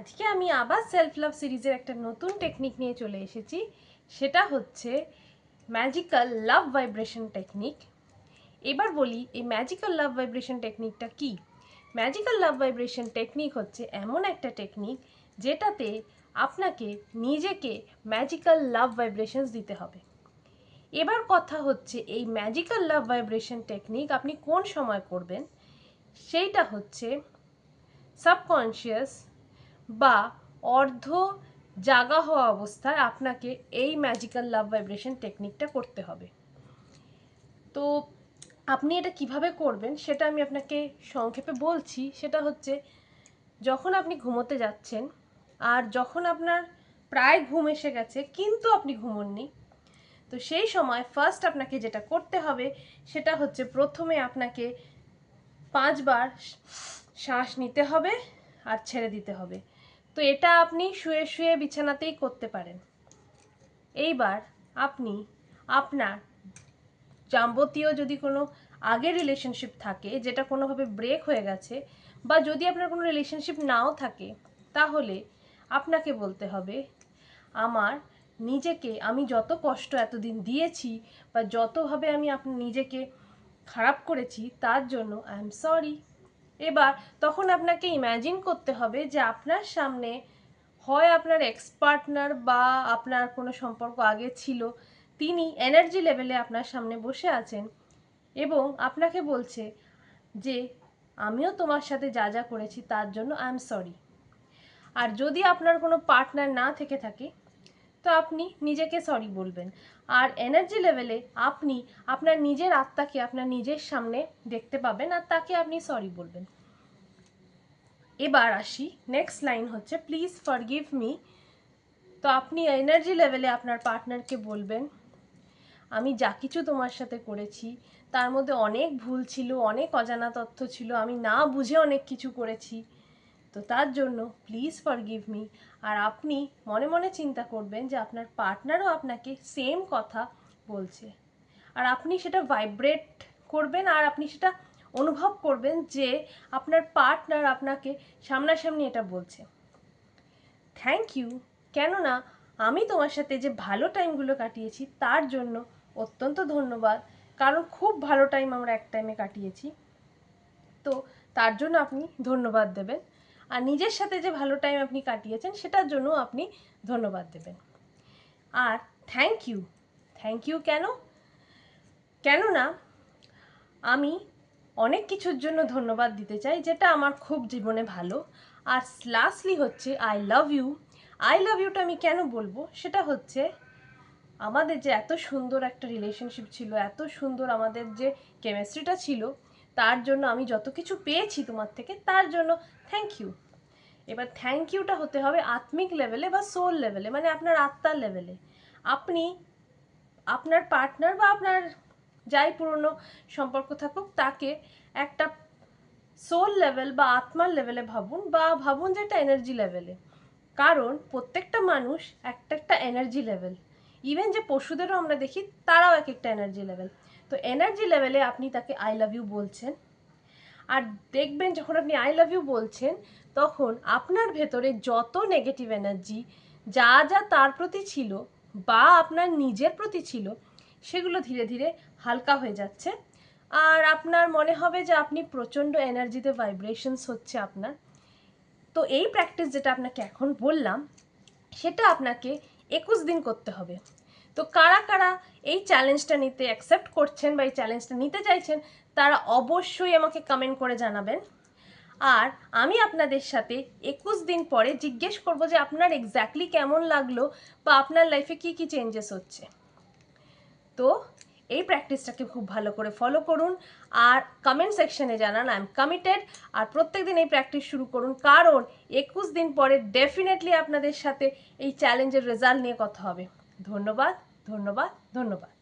আজকে আমি আবার সেলফ লাভ সিরিজের একটা নতুন টেকনিক নিয়ে চলে এসেছি। সেটা হচ্ছে ম্যাজিক্যাল লাভ ভাইব্রেশন টেকনিক এবার বলি, এই ম্যাজিক্যাল লাভ ভাইব্রেশন টেকনিকটা কি? ম্যাজিক্যাল লাভ ভাইব্রেশন টেকনিক হচ্ছে এমন একটা টেকনিক যেটাতে আপনাকে নিজেকে ম্যাজিক্যাল লাভ ভাইব্রেশনস দিতে হবে। এবার কথা হচ্ছে এই ম্যাজিক্যাল লাভ ভাইব্রেশন টেকনিক আপনি কোন সময় করবেন? সেইটা হচ্ছে সাবকনশিয়াস বা অর্ধ জাগা হওয়া অবস্থায় আপনাকে এই ম্যাজিক্যাল লাভ ভাইব্রেশন টেকনিকটা করতে হবে। তো আপনি এটা কীভাবে করবেন সেটা আমি আপনাকে সংক্ষেপে বলছি। সেটা হচ্ছে, যখন আপনি ঘুমোতে যাচ্ছেন আর যখন আপনার প্রায় ঘুম এসে গেছে, কিন্তু আপনি ঘুমোননি, তো সেই সময় ফার্স্ট আপনাকে যেটা করতে হবে, সেটা হচ্ছে প্রথমে আপনাকে পাঁচবার শ্বাস নিতে হবে আর ছেড়ে দিতে হবে। তো এটা আপনি শুয়ে শুয়ে বিছানাতেই করতে পারেন। এইবার আপনি আপনার যাবতীয় যদি কোনো আগের রিলেশনশিপ থাকে, যেটা কোনোভাবে ব্রেক হয়ে গেছে বা যদি আপনার কোনো রিলেশনশিপ নাও থাকে, তাহলে আপনাকে বলতে হবে, আমার নিজেকে আমি যত কষ্ট এতদিন দিয়েছি বা যতভাবে আমি আপনি নিজেকে খারাপ করেছি, তার জন্য আই এম সরি এবার তখন আপনাকে ইম্যাজিন করতে হবে যে আপনার সামনে হয় আপনার এক্স পার্টনার বা আপনার কোনো সম্পর্ক আগে ছিল, তিনি এনার্জি লেভেলে আপনার সামনে বসে আছেন এবং আপনাকে বলছে যে, আমিও তোমার সাথে যা যা করেছি তার জন্য আই এম সরি আর যদি আপনার কোনো পার্টনার না থেকে থাকে তো আপনি নিজেকে সরি বলবেন। আর এনার্জি লেভেলে আপনি আপনার নিজের আত্মাকে আপনার নিজের সামনে দেখতে পাবেন আর তাকে আপনি সরি বলবেন। এবার আসি নেক্সট লাইন হচ্ছে প্লিজ ফরগিভ মি তো আপনি এনার্জি লেভেলে আপনার পার্টনারকে বলবেন, আমি যা কিছু তোমার সাথে করেছি, তার মধ্যে অনেক ভুল ছিল, অনেক অজানা তথ্য ছিল, আমি না বুঝে অনেক কিছু করেছি তো তার জন্য প্লিজ ফর গিভ মি আর আপনি মনে মনে চিন্তা করবেন যে আপনার পার্টনারও আপনাকে সেম কথা বলছে। আর আপনি সেটা ভাইব্রেট করবেন আর আপনি সেটা অনুভব করবেন যে আপনার পার্টনার আপনাকে সামনাসামনি এটা বলছে। থ্যাংক ইউ কেননা আমি তোমার সাথে যে ভালো টাইমগুলো কাটিয়েছি তার জন্য অত্যন্ত ধন্যবাদ। কারণ খুব ভালো টাইম আমরা এক টাইমে কাটিয়েছি। তো তার জন্য আপনি ধন্যবাদ দেবেন। আর নিজের সাথে যে ভালো টাইম আপনি কাটিয়েছেন, সেটার জন্য আপনি ধন্যবাদ দেবেন। আর থ্যাংক ইউ থ্যাংক ইউ কেন? কেননা আমি অনেক কিছুর জন্য ধন্যবাদ দিতে চাই, যেটা আমার খুব জীবনে ভালো। আর লাস্টলি হচ্ছে I love you I love Yuta আমি কেন বলব? সেটা হচ্ছে, আমাদের যে এত সুন্দর একটা রিলেশনশিপ ছিল, এত সুন্দর আমাদের যে কেমিস্ট্রিটা ছিল তার জন্য আমি যত কিছু পেয়েছি তোমার থেকে, তার জন্য থ্যাংক ইউ এবার থ্যাংক ইউটা হতে হবে আত্মিক লেভেলে বা সোল লেভেলে মানে আপনার আত্মার লেভেলে আপনি, আপনার পার্টনার বা আপনার যাই পুরনো সম্পর্ক থাকুক, তাকে একটা সোল লেভেল বা আত্মার লেভেলে ভাবুন বা ভাবুন যে একটা এনার্জি লেভেলে কারণ প্রত্যেকটা মানুষ একটা একটা এনার্জি লেভেল ইভেন যে পশুদেরও আমরা দেখি, তারাও এক একটা এনার্জি লেভেল তো এনার্জি লেভেলে আপনি তাকে আই লাভ ইউ বলছেন। আর দেখবেন যখন আপনি আই লাভ ইউ বলছেন, তখন আপনার ভেতরে যত নেগেটিভ এনার্জি যা যা তার প্রতি ছিল বা আপনার নিজের প্রতি ছিল, সেগুলো ধীরে ধীরে হালকা হয়ে যাচ্ছে। আর আপনার মনে হবে যে আপনি প্রচণ্ড এনার্জিতে ভাইব্রেশনস হচ্ছে আপনার। তো এই প্র্যাকটিস যেটা আপনাকে এখন বললাম, সেটা আপনাকে একুশ দিন করতে হবে। তো কারা কারা এই চ্যালেঞ্জটা নিতে অ্যাকসেপ্ট করছেন বা এই চ্যালেঞ্জটা নিতে চাইছেন, তারা অবশ্যই আমাকে কমেন্ট করে জানাবেন। আর আমি আপনাদের সাথে একুশ দিন পরে জিজ্ঞেস করব যে আপনার এক্স্যাক্টলি কেমন লাগল বা আপনার লাইফে কি কি চেঞ্জেস হচ্ছে। তো এই প্র্যাকটিসটাকে খুব ভালো করে ফলো করুন। আর কমেন্ট সেকশনে জানান আই এম কমিটেড আর প্রত্যেক দিন এই প্র্যাকটিস শুরু করুন। কারণ একুশ দিন পরে ডেফিনেটলি আপনাদের সাথে এই চ্যালেঞ্জের রেজাল্ট নিয়ে কথা হবে। ধন্যবাদ ধন্যবাদ ধন্যবাদ।